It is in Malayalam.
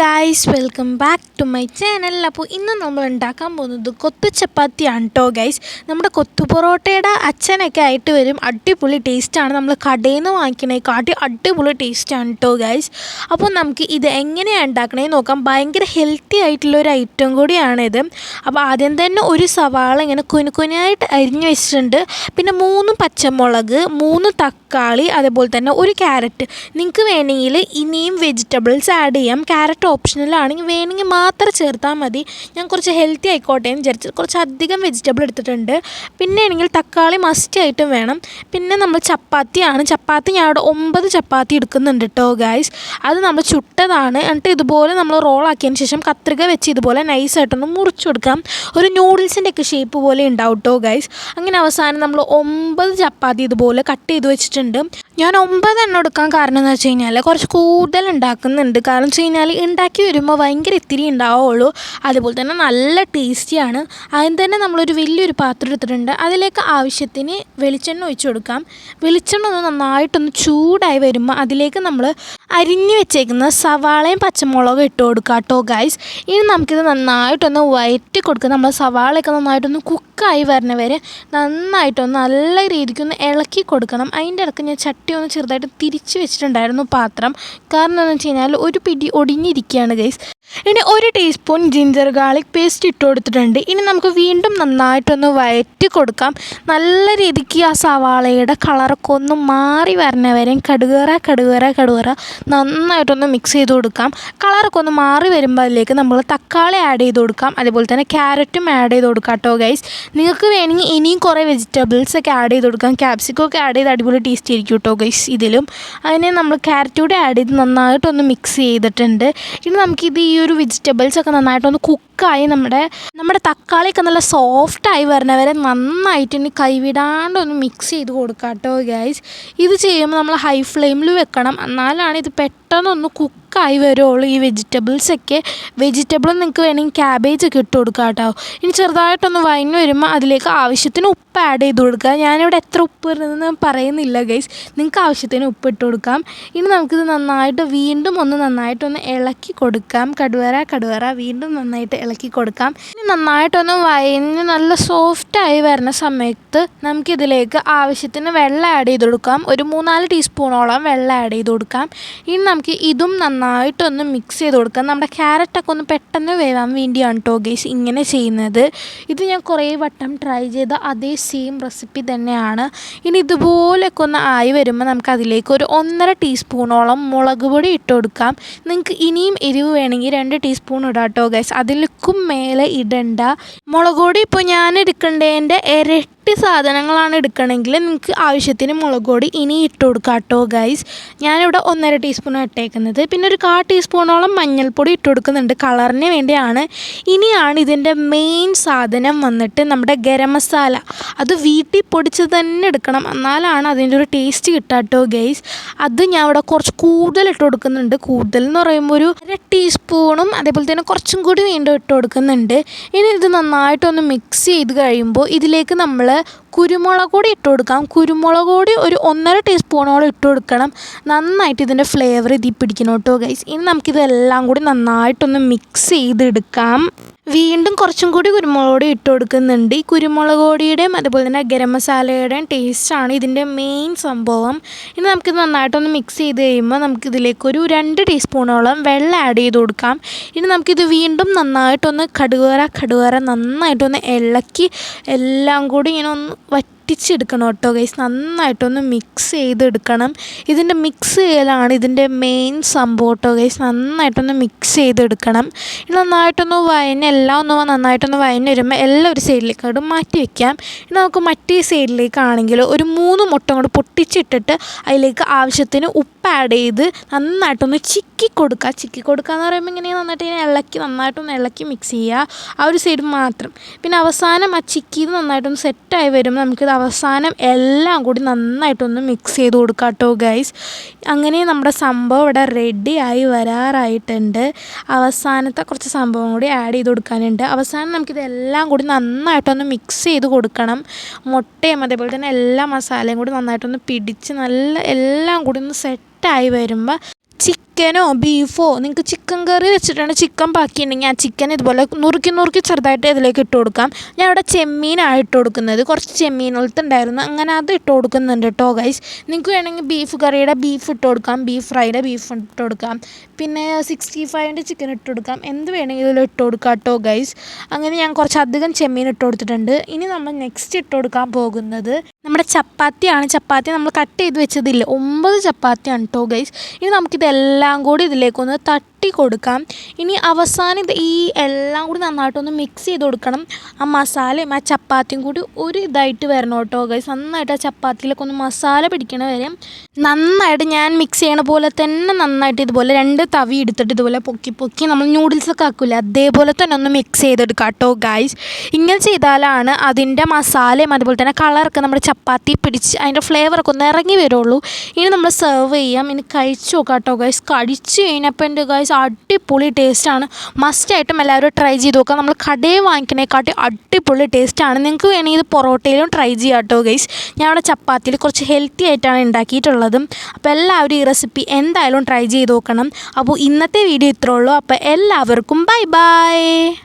Guys welcome back to my channel അപ്പോൾ ഇന്ന് നമ്മൾ ഉണ്ടാക്കാൻ പോകുന്നത് കൊത്തു ചപ്പാത്തിയാണ് കേട്ടോ ഗൈസ് നമ്മുടെ കൊത്തു പൊറോട്ടയുടെ അച്ഛനൊക്കെ ആയിട്ട് വരും. അടിപൊളി ടേസ്റ്റാണ് നമ്മൾ കടയിൽ നിന്ന് വാങ്ങിക്കണേക്കാട്ടി അടിപൊളി ടേസ്റ്റാണ് കേട്ടോ ഗൈസ് അപ്പോൾ നമുക്ക് ഇത് എങ്ങനെയാണ് ഉണ്ടാക്കണേ നോക്കാം. ഭയങ്കര ഹെൽത്തി ആയിട്ടുള്ള ഒരു ഐറ്റം കൂടിയാണിത് അപ്പോൾ ആദ്യം തന്നെ ഒരു സവാള ഇങ്ങനെ കുനുകുനായിട്ട് അരിഞ്ഞ് വെച്ചിട്ടുണ്ട്. പിന്നെ മൂന്ന് പച്ചമുളക് മൂന്ന് തക്കാളി അതേപോലെ തന്നെ ഒരു ക്യാരറ്റ് നിങ്ങൾക്ക് വേണമെങ്കിൽ ഇനിയും വെജിറ്റബിൾസ് ആഡ് ചെയ്യാം. ക്യാരറ്റ് ഓപ്ഷണലാണെങ്കിൽ വേണമെങ്കിൽ മാത്രം ചേർത്താൽ മതി. ഞാൻ കുറച്ച് ഹെൽത്തി ആയിക്കോട്ടെ എന്ന് വിചാരിച്ച് കുറച്ച് അധികം വെജിറ്റബിൾ എടുത്തിട്ടുണ്ട്. പിന്നെ ആണെങ്കിൽ തക്കാളി മസ്റ്റ് ആയിട്ടും വേണം. പിന്നെ നമ്മൾ ചപ്പാത്തിയാണ്. ചപ്പാത്തി ഞാൻ അവിടെ ഒമ്പത് ചപ്പാത്തി എടുക്കുന്നുണ്ട് കേട്ടോ ഗായ്സ് അത് നമ്മൾ ചുട്ടതാണ്. എന്നിട്ട് ഇതുപോലെ നമ്മൾ റോളാക്കിയതിന് ശേഷം കത്രിക വെച്ച് ഇതുപോലെ നൈസായിട്ടൊന്ന് മുറിച്ചു കൊടുക്കാം. ഒരു നൂഡിൽസിന്റെ ഒക്കെ ഷേപ്പ് പോലെ ഉണ്ടാവും കേട്ടോ ഗൈസ് അങ്ങനെ അവസാനം നമ്മൾ ഒമ്പത് ചപ്പാത്തി ഇതുപോലെ കട്ട് ചെയ്ത് വെച്ചിട്ടുണ്ട്. ഞാൻ ഒമ്പത് എണ്ണം എടുക്കാൻ കാരണം എന്ന് വെച്ച് കഴിഞ്ഞാൽ കുറച്ച് കൂടുതൽ ഉണ്ടാക്കുന്നുണ്ട്. കാരണം വെച്ച് കഴിഞ്ഞാൽ ഉണ്ടാക്കി വരുമ്പോൾ ഭയങ്കര ഇത്തിരി ഉണ്ടാവുള്ളൂ. അതുപോലെ തന്നെ നല്ല ടേസ്റ്റിയാണ് ആദ്യം തന്നെ നമ്മളൊരു വലിയൊരു പാത്രം എടുത്തിട്ടുണ്ട്. അതിലേക്ക് ആവശ്യത്തിന് വെളിച്ചെണ്ണ ഒഴിച്ചു കൊടുക്കാം. വെളിച്ചെണ്ണ ഒന്ന് നന്നായിട്ടൊന്ന് ചൂടായി വരുമ്പോൾ അതിലേക്ക് നമ്മൾ അരിഞ്ഞു വെച്ചേക്കുന്ന സവാളയും പച്ചമുളകും ഇട്ട് കൊടുക്കുക കേട്ടോ ഗൈസ് ഇനി നമുക്കിത് നന്നായിട്ടൊന്ന് വയറ്റി കൊടുക്കുക നമ്മൾ സവാളയൊക്കെ നന്നായിട്ടൊന്ന് കുക്കായി വരണ വരെ നന്നായിട്ടൊന്ന് നല്ല രീതിക്കൊന്ന് ഇളക്കി കൊടുക്കണം. അതിന്റെ ഇടയ്ക്ക് ഞാൻ ചട്ടി ഒന്ന് ചെറുതായിട്ട് തിരിച്ച് വെച്ചിട്ടുണ്ടായിരുന്നു പാത്രം. കാരണം എന്താണെന്ന് വെച്ച് കഴിഞ്ഞാൽ ഒരു പിടി ഒടിഞ്ഞിരിക്കുകയാണ് ഗൈസ് ഇനി ഒരു ടീസ്പൂൺ ജിഞ്ചർ ഗാർലിക് പേസ്റ്റ് ഇട്ട് കൊടുത്തിട്ടുണ്ട്. ഇനി നമുക്ക് വീണ്ടും നന്നായിട്ടൊന്ന് വയറ്റി കൊടുക്കാം. നല്ല രീതിക്ക് ആ സവാളയുടെ കളറൊക്കെ ഒന്ന് മാറി വരണവരെയും വരെ കടുകറ കടുകറ കടുകറ നന്നായിട്ടൊന്ന് മിക്സ് ചെയ്ത് കൊടുക്കാം. കളറൊക്കെ ഒന്ന് മാറി വരുമ്പോൾ അതിലേക്ക് നമ്മൾ തക്കാളി ആഡ് ചെയ്ത് കൊടുക്കാം. അതുപോലെ തന്നെ ക്യാരറ്റും ആഡ് ചെയ്ത് കൊടുക്കാം കേട്ടോ ഗൈസ് നിങ്ങൾക്ക് വേണമെങ്കിൽ ഇനിയും കുറേ വെജിറ്റബിൾസ് ഒക്കെ ആഡ് ചെയ്ത് കൊടുക്കാം. ക്യാപ്സിക്കം ഒക്കെ ആഡ് ചെയ്ത് അടിപൊളി ടേസ്റ്റ് ആയിരിക്കും കേട്ടോ ഗൈസ് ഇതിലും. അതിനെ നമ്മൾ ക്യാരറ്റ് കൂടെ ആഡ് ചെയ്ത് നന്നായിട്ടൊന്ന് മിക്സ് ചെയ്തിട്ടുണ്ട്. ഇനി നമുക്കിത് ഈ ഒരു വെജിറ്റബിൾസ് ഒക്കെ നന്നായിട്ടൊന്ന് കുക്കായി നമ്മുടെ നമ്മുടെ തക്കാളിയൊക്കെ നല്ല സോഫ്റ്റായി വരണവരെ നന്നായിട്ട് ഇനി കൈവിടാണ്ടൊന്ന് മിക്സ് ചെയ്ത് കൊടുക്കാം കേട്ടോ ഗൈസ് ഇത് ചെയ്യുമ്പോൾ നമ്മൾ ഹൈ ഫ്ലെയിമിൽ വെക്കണം. എന്നാലാണ് ഇത് പെട്ടെന്നൊന്ന് കുക്കായി വരുള്ളൂ ഈ വെജിറ്റബിൾസൊക്കെ വെജിറ്റബിൾ നിങ്ങൾക്ക് വേണമെങ്കിൽ ക്യാബേജ് ഒക്കെ ഇട്ട് കൊടുക്കാം കേട്ടോ. ഇനി ചെറുതായിട്ടൊന്ന് വഴഞ്ഞ് വരുമ്പോൾ അതിലേക്ക് ആവശ്യത്തിന് ഉപ്പ് ആഡ് ചെയ്ത് കൊടുക്കുക. ഞാനിവിടെ എത്ര ഉപ്പ് ഇടുന്നതെന്ന് പറയുന്നില്ല ഗൈസ് നിങ്ങൾക്ക് ആവശ്യത്തിന് ഉപ്പ് ഇട്ട് കൊടുക്കാം. ഇനി നമുക്കിത് നന്നായിട്ട് വീണ്ടും ഒന്ന് നന്നായിട്ടൊന്ന് ഇളക്കി കൊടുക്കാം. കടുവറ കടുവറ വീണ്ടും നന്നായിട്ട് ഇളക്കി കൊടുക്കാം. ഇനി നന്നായിട്ടൊന്ന് വയഞ്ഞ് നല്ല സോഫ്റ്റായി വരുന്ന സമയത്ത് നമുക്കിതിലേക്ക് ആവശ്യത്തിന് വെള്ളം ആഡ് ചെയ്ത് കൊടുക്കാം. ഒരു മൂന്നാൽ ടീസ്പൂണോളം വെള്ളം ആഡ് ചെയ്ത് കൊടുക്കാം. ഇനി നമുക്ക് ഇതും നന്നായിട്ടൊന്ന് മിക്സ് ചെയ്ത് കൊടുക്കുക. നമ്മുടെ ക്യാരറ്റൊക്കെ ഒന്ന് പെട്ടെന്ന് വേവാൻ വേണ്ടിയാണ് കേട്ടോ ഗേസ് ഇങ്ങനെ ചെയ്യുന്നത്. ഇത് ഞാൻ കുറേ വട്ടം ട്രൈ ചെയ്ത അതേ സെയിം റെസിപ്പി തന്നെയാണ്. ഇനി ഇതുപോലെയൊക്കെ ഒന്ന് ആയി വരുമ്പോൾ നമുക്ക് അതിലേക്ക് ഒരു ഒന്നര ടീസ്പൂണോളം മുളക് പൊടി ഇട്ട് കൊടുക്കാം. നിങ്ങൾക്ക് ഇനിയും എരിവ് വേണമെങ്കിൽ രണ്ട് ടീസ്പൂൺ ഇടാം കേട്ടോ ഗൈസ് അതിലേക്കും മേലെ ഇടണ്ട. മുളക് പൊടി ഇപ്പോൾ ഞാൻ എടുക്കേണ്ടതിന്റെ ഇരട്ടി സാധനങ്ങളാണ് എടുക്കണമെങ്കിൽ നിങ്ങൾക്ക് ആവശ്യത്തിന് മുളക് പൊടി ഇനി ഇട്ട് കൊടുക്കാം കേട്ടോ ഗൈസ് ഞാനിവിടെ ഒന്നര ടീസ്പൂൺ ഇട്ടേക്കുന്നത്. പിന്നെ ഒരു കാ ടീസ്പൂണോളം മഞ്ഞൾപ്പൊടി ഇട്ട് കൊടുക്കുന്നുണ്ട്. കളറിന് വേണ്ടിയാണ്. ഇനിയാണ് ഇതിന്റെ മെയിൻ സാധനം വന്നിട്ട് നമ്മുടെ ഗരം മസാല. അത് വീട്ടിൽ പൊടിച്ച് തന്നെ എടുക്കണം. എന്നാലാണ് അതിന്റെ ഒരു ടേസ്റ്റ് കിട്ടുക കേട്ടോ ഗൈസ് അത് ഞാൻ ഇവിടെ കുറച്ച് കൂടുതൽ ഇട്ട് കൊടുക്കുന്നുണ്ട്. കൂടുതൽ എന്ന് പറയുമ്പോൾ ഒരു അര ടീസ്പൂണും അതേപോലെ തന്നെ കുറച്ചും കൂടി വീണ്ടും ഇട്ട് കൊടുക്കുന്നുണ്ട്. ഇനി ഇത് നന്നായിട്ടൊന്ന് മിക്സ് ചെയ്ത് കഴിയുമ്പോൾ ഇതിലേക്ക് നമ്മൾ കുരുമുളക് പൊടി ഇട്ട് കൊടുക്കാം. കുരുമുളക് പൊടി ഒരു ഒന്നര ടീസ്പൂണോളം ഇട്ട് കൊടുക്കണം. നന്നായിട്ട് ഇതിന്റെ ഫ്ലേവർ ഇതിൽ പിടിക്കണം കേട്ടോ ഗൈസ് ഇനി നമുക്കിതെല്ലാം കൂടി നന്നായിട്ടൊന്ന് മിക്സ് ചെയ്തെടുക്കാം. വീണ്ടും കുറച്ചും കൂടി കുരുമുളക് പൊടി ഇട്ട് കൊടുക്കുന്നുണ്ട്. ഈ കുരുമുളക് പൊടിയുടെയും അതുപോലെ തന്നെ ഗരം മസാലയുടെയും ടേസ്റ്റാണ് ഇതിന്റെ മെയിൻ സംഭവം. ഇനി നമുക്ക് നന്നായിട്ടൊന്ന് മിക്സ് ചെയ്ത് കഴിയുമ്പോൾ നമുക്കിതിലേക്ക് ഒരു രണ്ട് ടീസ്പൂണോളം വെള്ളം ആഡ് ചെയ്ത് കൊടുക്കാം. ഇനി നമുക്കിത് വീണ്ടും നന്നായിട്ടൊന്ന് കടുകറ കടുകറ നന്നായിട്ടൊന്ന് ഇളക്കി എല്ലാം കൂടി ഇങ്ങനെ ഒന്ന് വറ്റിച്ചെടുക്കണം കേട്ടോ ഗൈസ് നന്നായിട്ടൊന്ന് മിക്സ് ചെയ്തെടുക്കണം. ഇതിന്റെ മിക്സ് ചെയ്യലാണ് ഇതിന്റെ മെയിൻ സംഭവം കേട്ടോ ഗൈസ് നന്നായിട്ടൊന്ന് മിക്സ് ചെയ്തെടുക്കണം. ഇനി നന്നായിട്ടൊന്ന് വയന എല്ലാം ഒന്ന് നന്നായിട്ടൊന്ന് വയന വരുമ്പോൾ എല്ലാം ഒരു സൈഡിലേക്ക് അങ്ങോട്ട് മാറ്റി വെക്കാം. ഇനി നമുക്ക് മറ്റേ സൈഡിലേക്കാണെങ്കിൽ ഒരു മൂന്ന് മുട്ട കൊണ്ട് പൊട്ടിച്ചിട്ടിട്ട് അതിലേക്ക് ആവശ്യത്തിന് ഉപ്പ് ആഡ് ചെയ്ത് നന്നായിട്ടൊന്ന് ചിക്കി കൊടുക്കുക. ചിക്കി കൊടുക്കുക എന്ന് പറയുമ്പോൾ ഇങ്ങനെ നന്നായിട്ട് ഇങ്ങനെ ഇളക്കി നന്നായിട്ടൊന്ന് ഇളക്കി മിക്സ് ചെയ്യുക. ആ ഒരു സൈഡ് മാത്രം. പിന്നെ അവസാനം ആ ചിക്കിത് നന്നായിട്ടൊന്ന് സെറ്റായി വരുമ്പോൾ നമുക്കിത് അവസാനം എല്ലാം കൂടി നന്നായിട്ടൊന്ന് മിക്സ് ചെയ്ത് കൊടുക്കുക കേട്ടോ ഗൈസ് അങ്ങനെ നമ്മുടെ സംഭവം ഇവിടെ റെഡി ആയി വരാറായിട്ടുണ്ട്. അവസാനത്തെ കുറച്ച് സംഭവം കൂടി ആഡ് ചെയ്ത് കൊടുക്കാനുണ്ട്. അവസാനം നമുക്കിതെല്ലാം കൂടി നന്നായിട്ടൊന്ന് മിക്സ് ചെയ്ത് കൊടുക്കണം. മുട്ടയും അതേപോലെ തന്നെ എല്ലാ മസാലയും കൂടി നന്നായിട്ടൊന്ന് പിടിച്ച് നല്ല എല്ലാം കൂടി ഒന്ന് സെറ്റായി വരുമ്പോൾ ചിക്കനോ ബീഫോ നിങ്ങൾക്ക് ചിക്കൻ കറി വെച്ചിട്ടാണ് ചിക്കൻ ബാക്കിയുണ്ടെങ്കിൽ ആ ചിക്കൻ ഇതുപോലെ നുറുക്കി നുറുക്കി ചെറുതായിട്ട് ഇതിലേക്ക് ഇട്ട് കൊടുക്കാം. ഞാൻ ഇവിടെ ചെമ്മീനാണ് ഇട്ട് കൊടുക്കുന്നത്. കുറച്ച് ചെമ്മീൻ ഉണ്ടായിരുന്നു അങ്ങനെ അത് ഇട്ട് കൊടുക്കുന്നുണ്ട് കേട്ടോ ഗൈസ് നിങ്ങൾക്ക് വേണമെങ്കിൽ ബീഫ് കറിയുടെ ബീഫ് ഇട്ട് കൊടുക്കാം. ബീഫ് ഫ്രൈയുടെ ബീഫ് ഇട്ട് കൊടുക്കാം. പിന്നെ സിക്സ്റ്റി ഫൈവിന്റെ ചിക്കൻ ഇട്ട് കൊടുക്കാം. എന്ത് വേണമെങ്കിലും ഇട്ട് കൊടുക്കാം കേട്ടോ ഗൈസ് അങ്ങനെ ഞാൻ കുറച്ച് അധികം ചെമ്മീൻ ഇട്ട് കൊടുത്തിട്ടുണ്ട്. ഇനി നമ്മൾ നെക്സ്റ്റ് ഇട്ട് കൊടുക്കാൻ പോകുന്നത് നമ്മുടെ ചപ്പാത്തിയാണ്. ചപ്പാത്തി നമ്മൾ കട്ട് ചെയ്ത് വെച്ചതില്ല. ഒമ്പത് ചപ്പാത്തിയാണ് കേട്ടോ ഗൈസ് ഇനി നമുക്കിതെല്ലാം കൂടി ഇതിലേക്കൊന്ന് തട്ടി കൊടുക്കാം. ഇനി അവസാനം ഇത് ഈ എല്ലാം കൂടി നന്നായിട്ടൊന്ന് മിക്സ് ചെയ്ത് കൊടുക്കണം. ആ മസാലയും ആ ചപ്പാത്തിയും കൂടി ഒരു ഇതായിട്ട് വരണം കേട്ടോ ഗൈസ് നന്നായിട്ട് ആ ചപ്പാത്തിയിലൊക്കെ ഒന്ന് മസാല പിടിക്കണ വരെ നന്നായിട്ട് ഞാൻ മിക്സ് ചെയ്യണ പോലെ തന്നെ നന്നായിട്ട് ഇതുപോലെ രണ്ട് തവി എടുത്തിട്ട് ഇതുപോലെ പൊക്കി പൊക്കി നമ്മൾ നൂഡിൽസൊക്കെ ആക്കില്ല അതേപോലെ തന്നെ ഒന്ന് മിക്സ് ചെയ്തെടുക്കാം കേട്ടോ ഗൈസ് ഇങ്ങനെ ചെയ്താലാണ് അതിന്റെ മസാലയും അതുപോലെ തന്നെ കളറൊക്കെ നമ്മുടെ ചപ്പാത്തി പിടിച്ച് അതിന്റെ ഫ്ലേവറൊക്കെ ഒന്ന് ഇറങ്ങി വരുള്ളൂ. ഇനി നമ്മൾ സെർവ് ചെയ്യാം. ഇനി കഴിച്ചു നോക്കാം കേട്ടോ ഗൈസ് കഴിച്ച് കഴിഞ്ഞപ്പോൾ എന്റെ ഗൈസ് അടിപൊളി ടേസ്റ്റാണ് മസ്റ്റായിട്ടും എല്ലാവരും ട്രൈ ചെയ്ത് നോക്കാം നമ്മൾ കടയിൽ വാങ്ങിക്കണേക്കാട്ടി അടിപൊളി ടേസ്റ്റാണ് നിങ്ങൾക്ക് വേണമെങ്കിൽ ഇത് പൊറോട്ടയിലും ട്രൈ ചെയ്യാം കേട്ടോ ഗൈസ് ഞാൻ ഇവിടെ ചപ്പാത്തിയിൽ കുറച്ച് ഹെൽത്തി ആയിട്ടാണ് ഉണ്ടാക്കിയിട്ടുള്ളത്. അപ്പോൾ എല്ലാവരും ഈ റെസിപ്പി എന്തായാലും ട്രൈ ചെയ്ത് നോക്കണം. അപ്പോൾ ഇന്നത്തെ വീഡിയോ ഇത്രേ ഉള്ളൂ. അപ്പോൾ എല്ലാവർക്കും ബൈ ബൈ